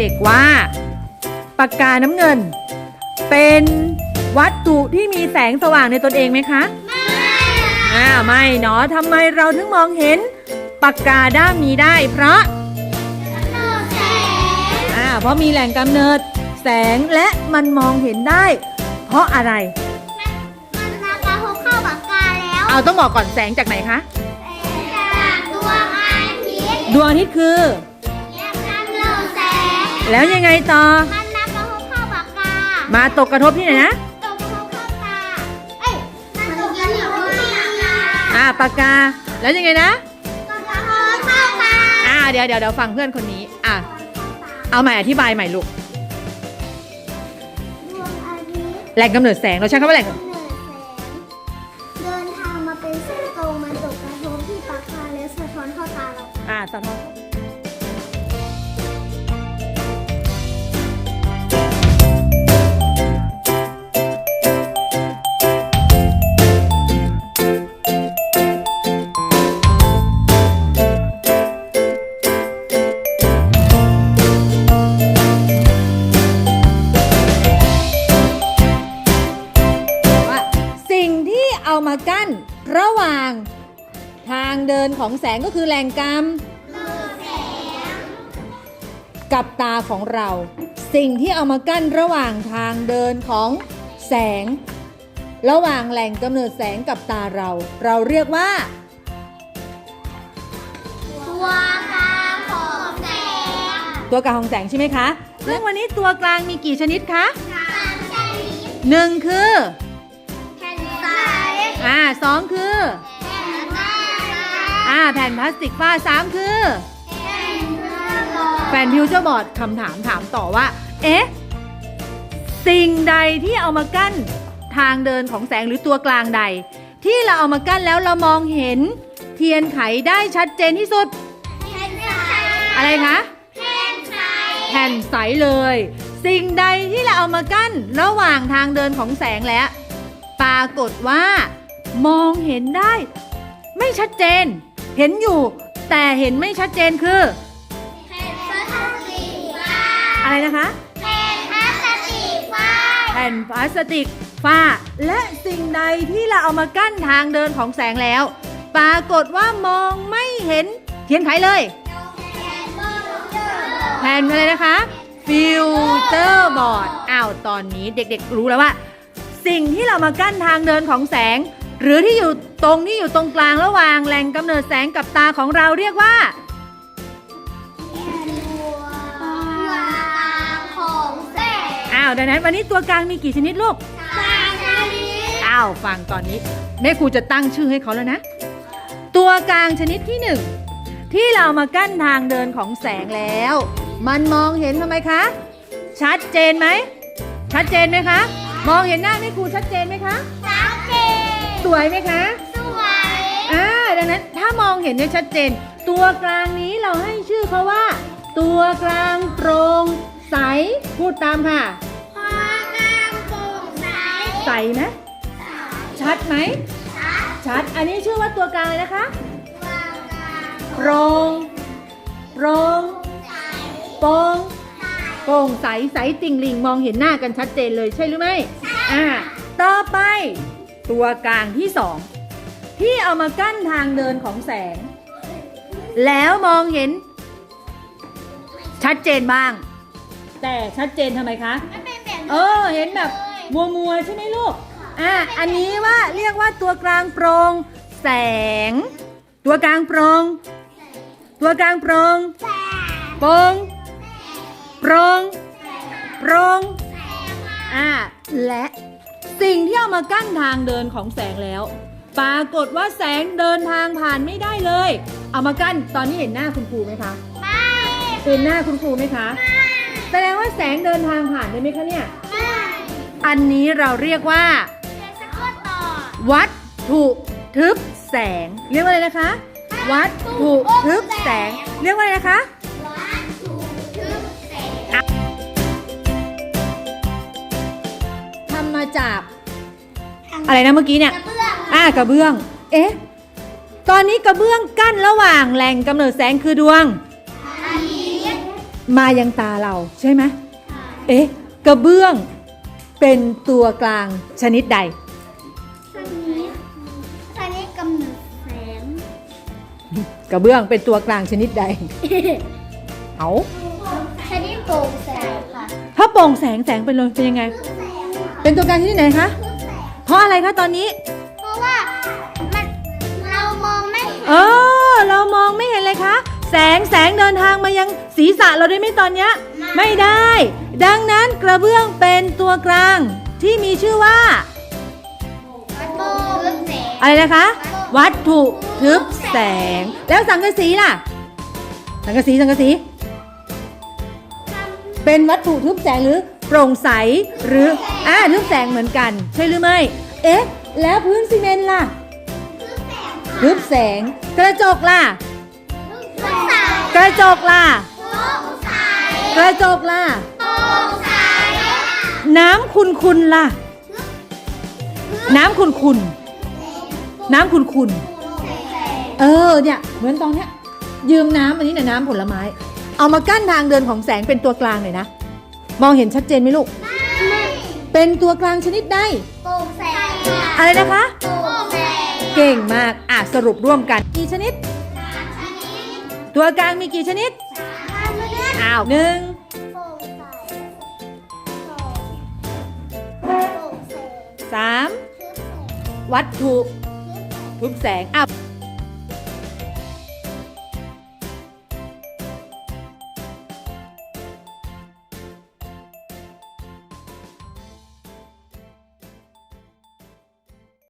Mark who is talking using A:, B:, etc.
A: เด็กๆว่า ปากกาน้ำเงิน เป็นวัตถุที่มีแสงสว่างในตนเองไหมคะอ่าไม่เนาะทำไมเราถึงมองเห็นปากกาด้ามนี้ได้ เพราะอ่าเพราะมีแหล่งกำเนิดแสงและมันมองเห็นได้ เพราะอะไร
B: มันนะคะพบเข้าปากกาแล้ว
A: เอาต้องบอกก่อนแสงจากไหนคะ
B: จากดวงอาทิตย์
A: ดวงอาทิตย์คือ
B: แล้
A: วยังไงต่อ
B: มันนะคะพบเข้าปากกา
A: มาตกกระทบที่ไหนนะ
B: ตกกระทบเข้าตาเอ้ย มันตกกระทบเข้าปากกา
A: อ่าปากกา แล้วยังไงนะ
B: ตกกระทบเข้าตา
A: อ่า เดี๋ยวเดี๋ยวเดี๋ยวฟังเพื่อนคนนี้ อะ เอาใหม่อธิบายใหม่ลูก
B: ดวงอาทิตย์
A: แหล่งกำเนิดแสง เราใช้คำว่าแหล่ง
B: กำเนิดแสงเดินทางมาเป็นเส้นตรงมันตกกระทบที่ปากกาแล้วสะท้อนเข้าตาเรา
A: อ่าสะท้อน กั้น ระหว่าง ทางเดินของแสงก็คือแหล่งกรรมกับตาของเรา สิ่งที่เอามากั้นระหว่างทางเดินของแสง ระหว่างแหล่งกำเนิดแสงกับตาเรา เราเรียกว่า
B: ตัวกลางของแสง
A: ตัวกลางของแสงใช่ไหมคะ ซึ่งวันนี้ตัวกลางมีกี่ชนิดคะ
B: สามชนิด
A: หนึ่งคือ
B: แผ่นใส
A: อ่าสองคือ
B: แผ่นหน้า
A: อ่าแผ่นพลาสติกฝ้าสามคือ
B: แผ่น
A: พิวเจอร์บอร์ดคำถามถามต่อว่า เอ๊ะ สิ่งใดที่เอามากั้นทางเดินของแสงหรือตัวกลางใด ที่เราเอามากั้นแล้วเรามองเห็นเทียนไขได้ชัดเจนที่สุด
B: แผ่นใส
A: อะไรคะ
B: แผ่นใส
A: แผ่นใสเลย สิ่งใดที่เราเอามากั้นระหว่างทางเดินของแสงแล้วปรากฏว่า มองเห็นได้ ไม่ชัดเจน เห็นอยู่ แต่เห็นไม่ชัดเจนคือ
B: แผ่นพลาสติกฟ้า
A: อะไรนะคะ
B: แผ่นพลาสติกฟ้า
A: แผ่นพลาสติกฝ้า และสิ่งใดที่เราเอามากั้นทางเดินของแสงแล้ว ปรากฏว่ามองไม่เห็นเทียนไขเลย แผ่นอะไรนะคะ ฟิลเตอร์บอร์ดอ้าวตอนนี้เด็กๆรู้แล้วว่า สิ่งที่เรามากั้นทางเดินของแสง หรือที่อยู่ตรงที่อยู่ตรงกลางระหว่างแหล่งกำเนิดแสงกับตาของเราเรียกว่า
B: ตัวกลางของแสง
A: อ้าวดังนั้นวันนี้ตัวกลางมีกี่ชนิดลูก
B: สามชนิด
A: อ้าวฟังตอนนี้แม่ครูจะตั้งชื่อให้เขาแล้วนะ ตัวกลางชนิดที่หนึ่งที่เรามากั้นทางเดินของแสงแล้ว มันมองเห็นทำไมคะ ชัดเจนไหม ชัดเจนไหมคะ มองเห็นหน้าแม่ครูชัดเจนไหมคะ
B: ชัดเจน
A: สวยไหมคะ
B: สวย
A: อ่าดังนั้นถ้ามองเห็นได้ชัดเจน ตัวกลางนี้เราให้ชื่อเขาว่า ตัวกลางโปร่งใส พูดตามค่ะ
B: พอกลางโปร่งใส
A: ใสไหมชัดไหม ชัด อันนี้ชื่อว่าตัวกลางเลยนะคะ
B: ตัวกลาง
A: โปร่งโปร่ง
B: ใส
A: โปร่งโปร่งใส ใสติ่งหลิงมองเห็นหน้ากันชัดเจนเลยใช่หรือไม่ อ่า ต่อไป ตัวกลางที่สองที่เอามากั้นทางเดินของแสง แล้วมองเห็น ชัดเจนบ้าง แต่ชัดเจนทำไมคะ
B: มันเป็นแบบ
A: เออ เห็นแบบมัวมัวๆใช่ไหมลูก อะ อันนี้ว่าเรียกว่าตัวกลางโปร่งแสง ตัวกลางโปร่งตัวกลางโปร่ง
B: แสง
A: โปร่งโปร่งโปร่งอะและ สิ่งที่เอามากั้นทางเดินของแสงแล้ว ปรากฏว่าแสงเดินทางผ่านไม่ได้เลย เอามากั้นตอนนี้เห็นหน้าคุณครูไหมคะ
B: ไม่
A: เห็นหน้าคุณครูไหมคะแสดงว่าแสงเดินทางผ่านได้ไหมคะเนี่ย
B: ไม่
A: อันนี้เราเรียกว่า
B: เป็นสะกดต่อ
A: วัตถุทึบแสง เรียกว่าอะไรนะคะ วัตถุทึบแสง เรียกว่าอะไรนะคะ มาจากอะไรนะเมื่อกี้เนี่ย
B: กระเบื้อง
A: อ่ากระเบื้อง เอ๊ะ ตอนนี้กระเบื้องกั้นระหว่างแหล่งกำเนิดแสงคือดวง
B: อาทิตย์
A: มายังตาเราใช่ไหม เอ๊ะ กระเบื้องเป็นตัวกลางชนิดใด
B: ชนิดชนิดกำเนิดแสง
A: กระเบื้องเป็นตัวกลางชนิดใด เอา
B: ชนิดโปร่งแสงค่ะ
A: ถ้าโปร่งแสงแสงเป็นเลยเป็นยังไง
B: แสงค่ะ
A: เป็นตัวกลางชนิดไหนคะ
B: แสง
A: เพราะอะไรคะตอนนี้
B: เพราะว่ามันเรามองไม่เห็น
A: เออ เรามองไม่เห็นเลยคะ แสงแสงเดินทางมายังศีรษะเราได้ไหมตอนเนี้ย ไม่ได้ ดังนั้นกระเบื้องเป็นตัวกลางที่มีชื่อว่า
B: โปร่งแสง
A: อะไรนะคะ วัตถุทึบแสง แล้วสังกะสีล่ะ สังกะสีสังกะสี เป็นวัตถุทึบแสงหรือ โปร่งใสหรืออ่าทึบแสงเหมือนกัน ใช่หรือไม่ เอ๊ะ แล้วพื้นซีเมนต์ล่ะทึบแสง กระจกล่ะ
B: โปร่งใส
A: กระจกล่ะ
B: โปร่งใส
A: กระจกล่ะ
B: โปร่งใส
A: น้ำคุณคุณล่ะ น้ำคุณคุณ น้ำคุณคุณ เออเนี่ยเหมือนตอนเนี้ยยืมน้ำอันนี้เนี่ยน้ำผลไม้ เอามากั้นทางเดินของแสงเป็นตัวกลางหน่อยนะ มองเห็นชัดเจนไหมลูกเป็นตัวกลางชนิดใด
B: โปร่งแสง
A: อะไรนะคะ
B: โปร่งแสง
A: เก่งมาก อะสรุปร่วมกัน กี่ชนิดตัวกลางมีกี่ชนิดอ้าวหนึ่ง
B: โปร่งใสสองโปร่งแสง
A: สาม
B: ทึบแสง
A: วัตถุ
B: ทึบแสง
A: ทุบแสงอะ